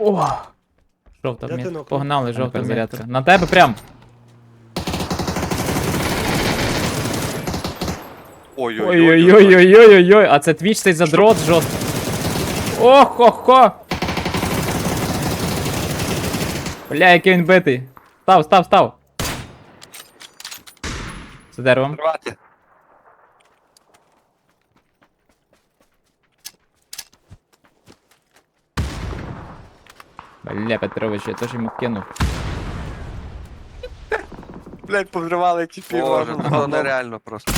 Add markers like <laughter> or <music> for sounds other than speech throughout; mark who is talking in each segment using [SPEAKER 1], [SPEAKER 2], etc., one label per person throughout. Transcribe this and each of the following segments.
[SPEAKER 1] О! Жовта
[SPEAKER 2] Я.
[SPEAKER 1] Погнали, жовта
[SPEAKER 3] Там
[SPEAKER 1] зарядка. На тебе прям. Ой-ой-ой-ой-ой-ой. А це твіч цей задрот жорст. Ох-хо-хо. Бля, який він битий. Став, став, став. За деревом.
[SPEAKER 3] Рвати.
[SPEAKER 1] Бля, Петрович, я теж йому кинув.
[SPEAKER 3] Блять, повзривали тіпі.
[SPEAKER 4] Боже,
[SPEAKER 3] Боже,
[SPEAKER 4] це нереально просто.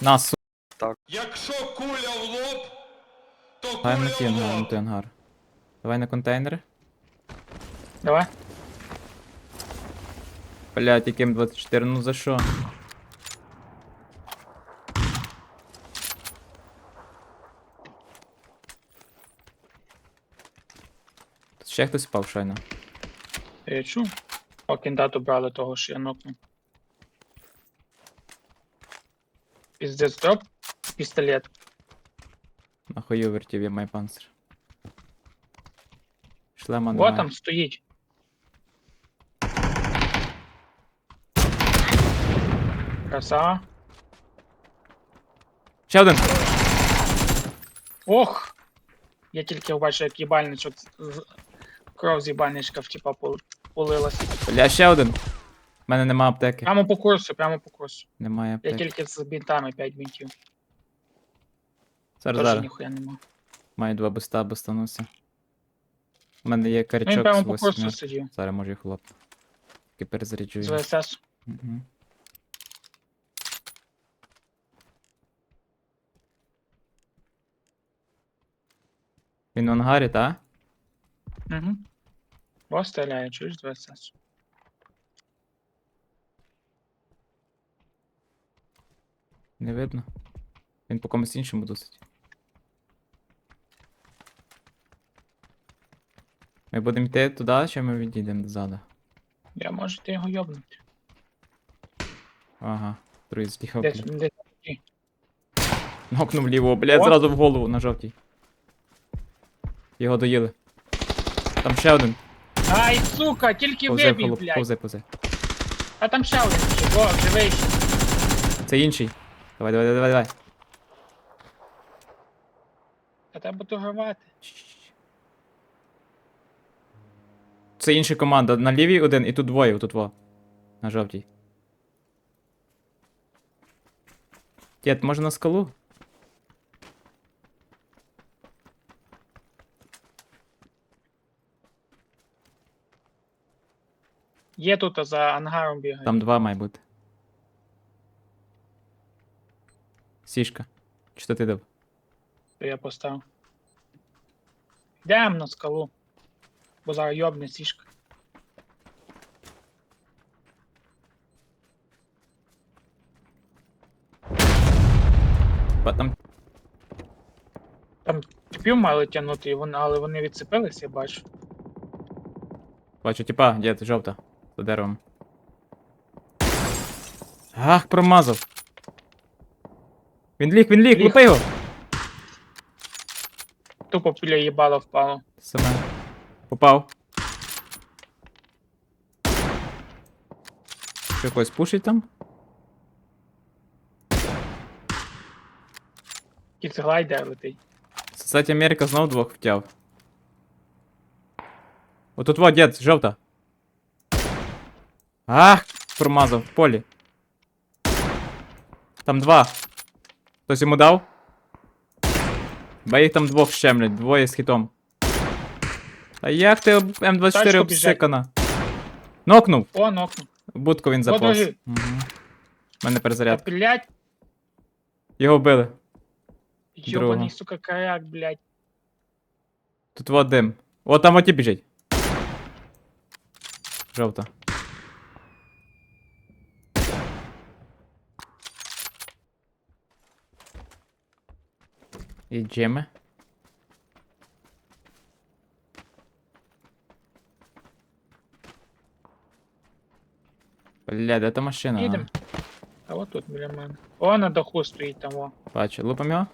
[SPEAKER 1] На, су.
[SPEAKER 5] Якщо куля в лоб, то
[SPEAKER 1] Давай на
[SPEAKER 5] куля
[SPEAKER 1] ті
[SPEAKER 5] в
[SPEAKER 1] ангар, на
[SPEAKER 5] лоб.
[SPEAKER 1] той ангар. Давай на контейнери.
[SPEAKER 6] Давай.
[SPEAKER 1] Блять, яким 24, ну за що? Ще хтось впав щойно.
[SPEAKER 6] Я чув. Поки дату брали того, що я нокнув. Піздець дроп. Пістолет.
[SPEAKER 1] Нахую вертів я май панцир. Шлема немає.
[SPEAKER 6] там стоїть. Краса.
[SPEAKER 1] Ще один!
[SPEAKER 6] Ох! Я тільки бачив, як їбальничок з- з- кров з їбальничка в типа пол- полилася.
[SPEAKER 1] Бля, ще один! У мене нема аптеки.
[SPEAKER 6] Прямо по курсу, прямо по курсу.
[SPEAKER 1] Немає
[SPEAKER 6] Я
[SPEAKER 1] аптеки.
[SPEAKER 6] тільки з бінтами 5 бінтів.
[SPEAKER 1] Зараз
[SPEAKER 6] Теж
[SPEAKER 1] зараз.
[SPEAKER 6] ніхуя нема.
[SPEAKER 1] Маю два буста, бустануся. У мене є
[SPEAKER 6] Ну, Він
[SPEAKER 1] карячок
[SPEAKER 6] прямо
[SPEAKER 1] з
[SPEAKER 6] по курсу
[SPEAKER 1] восьми.
[SPEAKER 6] сидів.
[SPEAKER 1] Зараз можу їх хлоп. Тільки перезаряджую.
[SPEAKER 6] З ВСС.
[SPEAKER 1] Угу. Він в ангарі, та?
[SPEAKER 6] Угу. Ось стріляє, чуєш з ВСС.
[SPEAKER 1] Не видно. Він по комусь іншому досить. Ми будемо йти туди, чи ми відійдемо ззаду?
[SPEAKER 6] Я можу ти його йобнути.
[SPEAKER 1] Ага, другий з'їхав.
[SPEAKER 6] Десь.
[SPEAKER 1] Нокнув ліво, блядь,
[SPEAKER 6] О.
[SPEAKER 1] зразу в голову на жовтій. Його доїли. Там ще один.
[SPEAKER 6] Ай, сука, тільки
[SPEAKER 1] Повзе, холоп,
[SPEAKER 6] блядь.
[SPEAKER 1] повзе, повзе.
[SPEAKER 6] А там ще один. ще. О, живий.
[SPEAKER 1] Це інший. Давай, давай, давай, давай.
[SPEAKER 6] А треба торгувати.
[SPEAKER 1] Це інша команда. На лівій один і тут двоє, тут во. На жовтій. Дід, може на скалу?
[SPEAKER 6] Є тут а за ангаром бігає.
[SPEAKER 1] Там два має бути. Сішка. Чи то ти дав?
[SPEAKER 6] То я поставив. Йдем на скалу. Бо зараз йобне сішка.
[SPEAKER 1] Ба, Там
[SPEAKER 6] Там типів мали тягнути, і але вони відцепились, я бачу.
[SPEAKER 1] бачу, типа, дід, жовта. За деревом. Ах, промазав. Він ліг, він ліг,
[SPEAKER 6] Ліг.
[SPEAKER 1] лупи його!
[SPEAKER 6] Тупо біля їбала впало.
[SPEAKER 1] Саме. Попав. Що когось пушить там?
[SPEAKER 6] Тільки глайдер летить.
[SPEAKER 1] Кстати, Америка знов двох втяв. Отут вот, дід, жовта. Ах, промазав в полі. Там два. Хтось йому дав? Бо їх там двох щемлять, двоє з хітом. А як ти М24
[SPEAKER 6] Тачку біжать.
[SPEAKER 1] обсикана? Нокнув.
[SPEAKER 6] О, нокну.
[SPEAKER 1] В будку він заповз. Угу. У мене перезарядка.
[SPEAKER 6] блядь,
[SPEAKER 1] Його вбили.
[SPEAKER 6] йобаний, сука, коряк, блядь.
[SPEAKER 1] Тут вот дим. О, там оті біжить. Жовта. Джеми. Бля, де та машина?
[SPEAKER 6] Їдем. А от тут біля мене. О, на даху стоїть там, о.
[SPEAKER 1] Бачу, лупом його.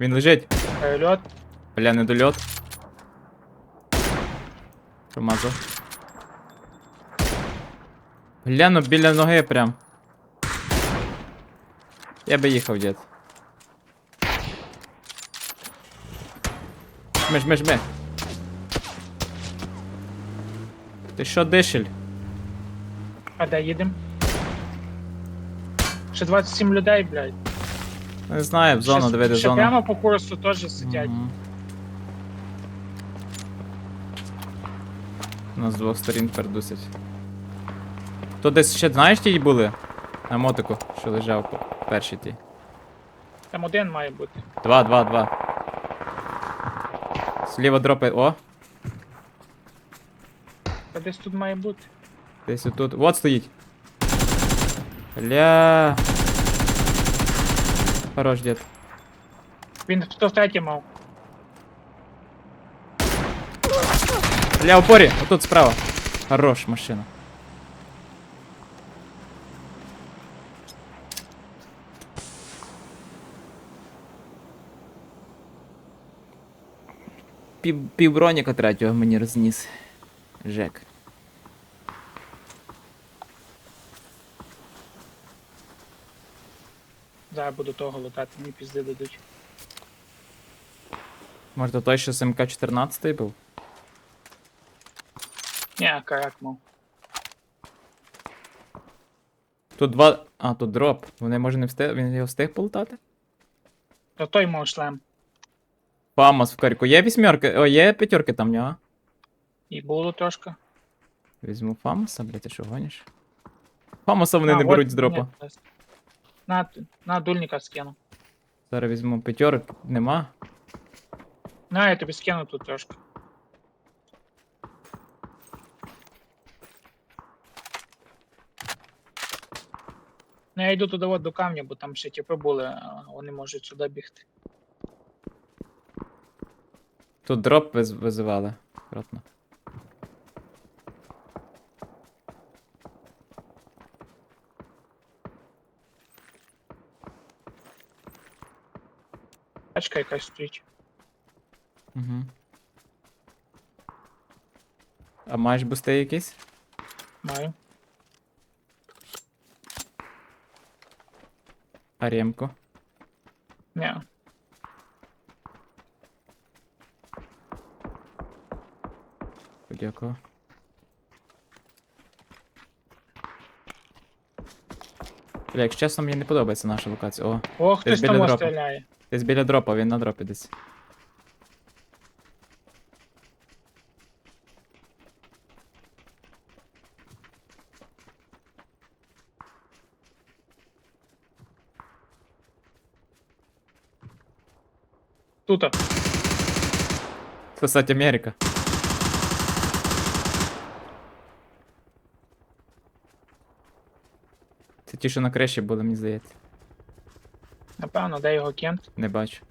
[SPEAKER 1] Він лежить.
[SPEAKER 6] Перельот.
[SPEAKER 1] Бля, недольот. Промазав. Гляну біля ноги прям. Я би їхав, дід. Жми, жми, жми. Ти що дишель?
[SPEAKER 6] А де їдем? Ще 27 людей, блядь.
[SPEAKER 1] Не знаю, в зону,
[SPEAKER 6] ще,
[SPEAKER 1] диви, де
[SPEAKER 6] ще прямо по курсу теж сидять.
[SPEAKER 1] Мгм. Ну, з двох сторін пердусять. То десь ще, знаєш, ті були? На мотику, що лежав по- перший тій.
[SPEAKER 6] Там один має бути.
[SPEAKER 1] Два, два, два. Сліва дропи. О,
[SPEAKER 6] Та десь тут має бути.
[SPEAKER 1] десь отут. Вот стоїть. Бля. Хорош, дід.
[SPEAKER 6] Він хто втретє мав.
[SPEAKER 1] Бля, упорі, отут справа. Хорош, машина. Пів, пів броніка третього мені розніс. Жек.
[SPEAKER 6] Зараз буду того лутати, мені пізди дадуть.
[SPEAKER 1] Може то той, що з МК-14 був?
[SPEAKER 6] Ні, карак мав.
[SPEAKER 1] Тут два. А, тут дроп. Вони може не встиг. Він його встиг полутати?
[SPEAKER 6] То той мав шлем.
[SPEAKER 1] Фамос в каріку. Є вісьмерки. О, є п'ятерки там в нього.
[SPEAKER 6] І було трошки.
[SPEAKER 1] Візьму Фамоса, блядь, ти що гониш? Фамоса вони
[SPEAKER 6] А,
[SPEAKER 1] не
[SPEAKER 6] от-
[SPEAKER 1] беруть з дропа.
[SPEAKER 6] ні, ось. На, на дульника скину.
[SPEAKER 1] Зараз візьму п'ятерок. Нема.
[SPEAKER 6] На, я тобі скину тут трошки. Ну, я йду туди от до камня, бо там ще тіпи були, а вони можуть сюди бігти.
[SPEAKER 1] Тут дроп виз- визивали. Аккуратно.
[SPEAKER 6] Тачка якась стоїть.
[SPEAKER 1] Угу. А маєш бусти якісь?
[SPEAKER 6] Маю.
[SPEAKER 1] А ремку? Подякую. Бля, якщо чесно, мені не подобається наша локація. О,
[SPEAKER 6] О, хтось
[SPEAKER 1] біля
[SPEAKER 6] там
[SPEAKER 1] дропу.
[SPEAKER 6] стріляє.
[SPEAKER 1] десь біля дропа, він на дропі десь.
[SPEAKER 6] Тут.
[SPEAKER 1] Спасать Америка. Це ті, що на криші були, мені здається.
[SPEAKER 6] Напевно, де його кент.
[SPEAKER 1] Не бачу.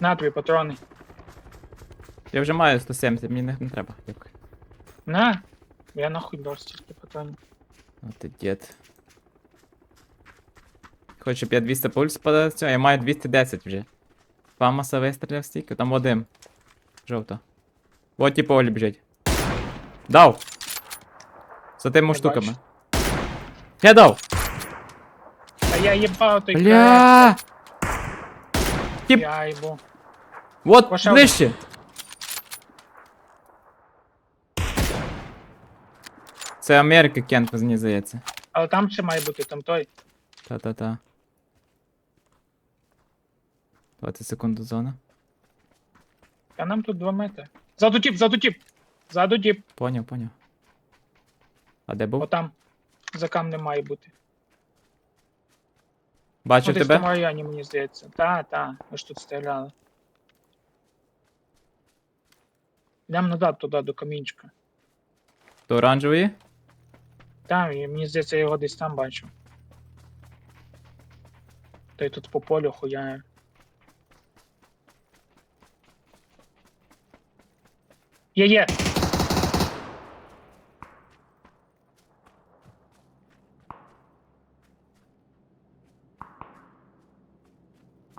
[SPEAKER 6] На тобі патрони.
[SPEAKER 1] Я вже маю 170, мені не, не треба. Дякую.
[SPEAKER 6] На. Я нахуй дав стільки патронів.
[SPEAKER 1] О, ти дід. Хоче, щоб я 200 пульс подав я маю 210 вже. Фамоса вистріляв стільки, там один. Жовто. Вот ті полі біжить. Дав! За тими
[SPEAKER 6] Не
[SPEAKER 1] штуками.
[SPEAKER 6] бачу.
[SPEAKER 1] Я дав!
[SPEAKER 6] А я їбав той
[SPEAKER 1] Бля! Тіп.
[SPEAKER 6] Я їбу.
[SPEAKER 1] Вот,
[SPEAKER 6] Пошел.
[SPEAKER 1] ближче! Це Америка Кент, мені здається.
[SPEAKER 6] Але там ще має бути, там той.
[SPEAKER 1] Та-та-та. 20 секунд до зони.
[SPEAKER 6] А нам тут 2 метри. Заду тіп, заду тіп. Заду тіп.
[SPEAKER 1] Поняв, поняв. А де був?
[SPEAKER 6] Отам. За камнем має бути.
[SPEAKER 1] Бачив
[SPEAKER 6] ну, десь в
[SPEAKER 1] тебе?
[SPEAKER 6] районі, мені здається. Та, та, ми ж тут стріляли. Йдемо назад туди, до камінчика.
[SPEAKER 1] До оранжевої?
[SPEAKER 6] Там, і мені здається, я його десь там бачу. Та й тут по полю хуяє. Є, є.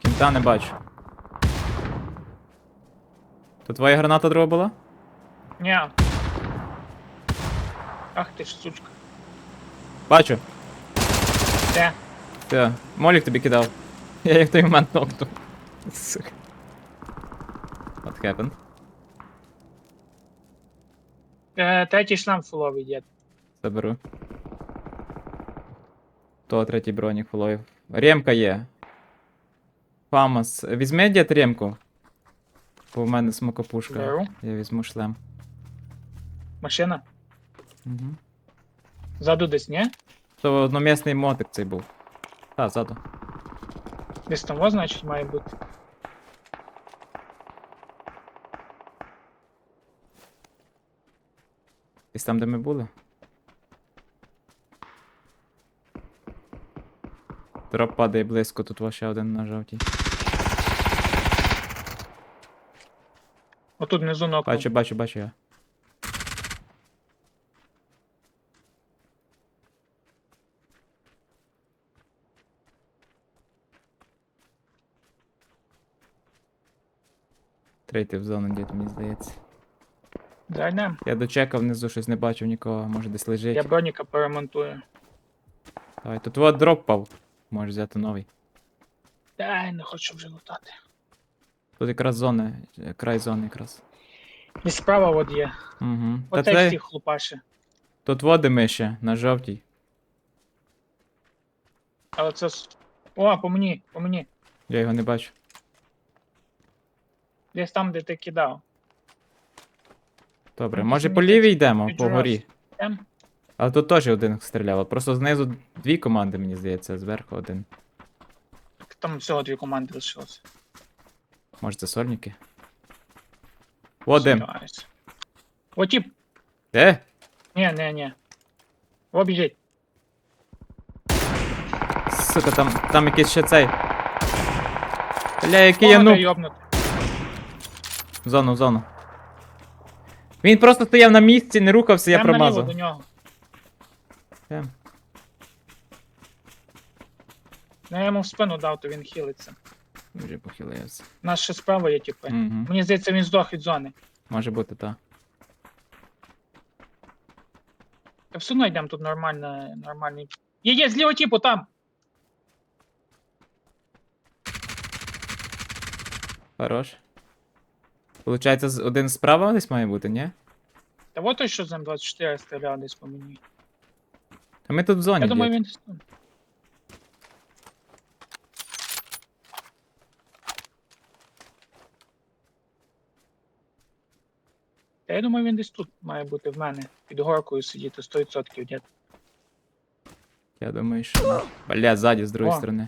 [SPEAKER 1] Кінта не бачу. То твоя граната друга була?
[SPEAKER 6] Ні. Ах ти ж, сучка.
[SPEAKER 1] Бачу.
[SPEAKER 6] Де?
[SPEAKER 1] Те. Молік тобі кидав. <laughs> Я як той момент нокнув. Сука. What happened?
[SPEAKER 6] Е, третій шлем фуловий є.
[SPEAKER 1] Заберу. То третій бронік фуловий. Ремка є. Фамас. Візьми дід ремку. Бо в мене смокопушка.
[SPEAKER 6] Беру.
[SPEAKER 1] Я візьму шлем.
[SPEAKER 6] Машина.
[SPEAKER 1] Угу.
[SPEAKER 6] Ззаду десь, ні?
[SPEAKER 1] То одномісний мотик цей був. Та, ззаду.
[SPEAKER 6] Десь там, значить, має бути.
[SPEAKER 1] Десь там, де ми були. Дроп падає близько, тут ваш ще один на жовтій.
[SPEAKER 6] Отут внизу нокнув.
[SPEAKER 1] Бачу, бачу, бачу я. Третій в зону дід, мені здається.
[SPEAKER 6] Зайдем.
[SPEAKER 1] Я дочекав внизу, щось не бачив нікого, може десь лежить.
[SPEAKER 6] Я броніка поремонтую.
[SPEAKER 1] Давай, тут вот дроп пав. Можеш взяти новий.
[SPEAKER 6] Дай, не хочу вже лутати.
[SPEAKER 1] Тут якраз зона, край зони якраз.
[SPEAKER 6] І справа от є.
[SPEAKER 1] Угу.
[SPEAKER 6] Оце
[SPEAKER 1] це,
[SPEAKER 6] всі хлопаші.
[SPEAKER 1] тут води ще на жовтій.
[SPEAKER 6] Але це. О, по мені, по мені.
[SPEAKER 1] Я його не бачу.
[SPEAKER 6] Десь там, де ти кидав.
[SPEAKER 1] Добре, може по лівій йдемо, по горі.
[SPEAKER 6] Ем?
[SPEAKER 1] Але тут теж один стріляв. Просто знизу дві команди, мені здається, зверху один.
[SPEAKER 6] Там всього дві команди лишилося.
[SPEAKER 1] Може це сольники? О, дим.
[SPEAKER 6] Сумніваюся. О, тіп.
[SPEAKER 1] Де?
[SPEAKER 6] Ні, ні, ні. О, біжить.
[SPEAKER 1] Сука, там, там якийсь ще цей. Бля, який я
[SPEAKER 6] О,
[SPEAKER 1] ну. В зону, в зону. Він просто стояв на місці, не рухався, я
[SPEAKER 6] Прям наліво
[SPEAKER 1] промазав.
[SPEAKER 6] до нього. Ну, я йому в спину дав, то він хилиться.
[SPEAKER 1] Вже похилився.
[SPEAKER 6] У нас ще справа є, типи.
[SPEAKER 1] Угу.
[SPEAKER 6] Мені здається, він здох від зони.
[SPEAKER 1] Може бути, так.
[SPEAKER 6] Та все одно йдемо тут нормально, нормальний. Є, є, зліва типу там.
[SPEAKER 1] Хорош. Получається, один справа десь має бути, ні?
[SPEAKER 6] Та от той, що з М24 стріляв десь по мені.
[SPEAKER 1] А ми тут в зоні.
[SPEAKER 6] Я думаю, він. Та я думаю, він десь тут має бути в мене. Під горкою сидіти 100% дід.
[SPEAKER 1] Я думаю, що. Бля, ззаді, з другої
[SPEAKER 6] О.
[SPEAKER 1] сторони.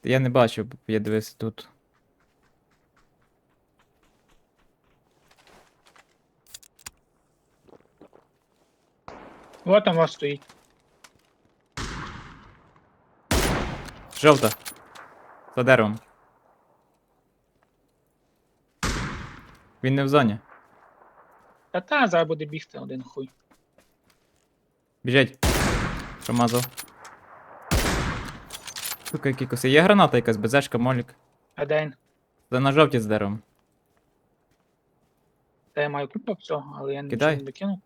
[SPEAKER 1] Та Я не бачив, я дивився тут.
[SPEAKER 6] Вот там вас стоїть.
[SPEAKER 1] Жовта. За деревом. Він не в зоні.
[SPEAKER 6] Та та зараз буде бігти один хуй.
[SPEAKER 1] Біжать. Промазав. Сука, які коси. Є граната якась, безешка, молік.
[SPEAKER 6] Де?
[SPEAKER 1] Та на жовті з деревом.
[SPEAKER 6] Та я маю купу всього, але я
[SPEAKER 1] Кидай.
[SPEAKER 6] нічого не викинув.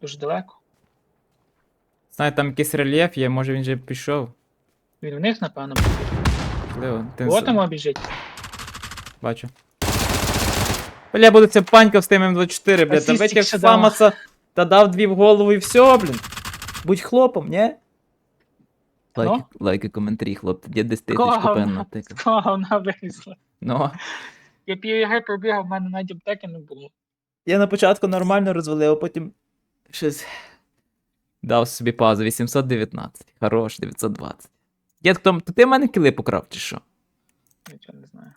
[SPEAKER 6] Дуже далеко.
[SPEAKER 1] Знаю, там якийсь рельєф є, може він вже пішов.
[SPEAKER 6] Він вниз, напевно,
[SPEAKER 1] Можливо. Ти
[SPEAKER 6] там біжить.
[SPEAKER 1] Бачу. Бля, буде це панька з тим М24, бля, та
[SPEAKER 6] Асістик
[SPEAKER 1] витяг
[SPEAKER 6] ще дала.
[SPEAKER 1] Фамаса та дав дві в голову і все, блін. Будь хлопом, ні? Лайки, лайки, коментарі, хлопці. Дід десь тисячку
[SPEAKER 6] Кого
[SPEAKER 1] певно тикав. <laughs>
[SPEAKER 6] Кого вона вилізла?
[SPEAKER 1] Ну.
[SPEAKER 6] Я пів ігри пробігав, в мене навіть аптеки не було.
[SPEAKER 1] Я на початку нормально розвалив, а потім щось. Дав собі паузу 819. Хорош, 920. Дід, хто, то ти в мене кили покрав, чи що?
[SPEAKER 6] Нічого не знаю.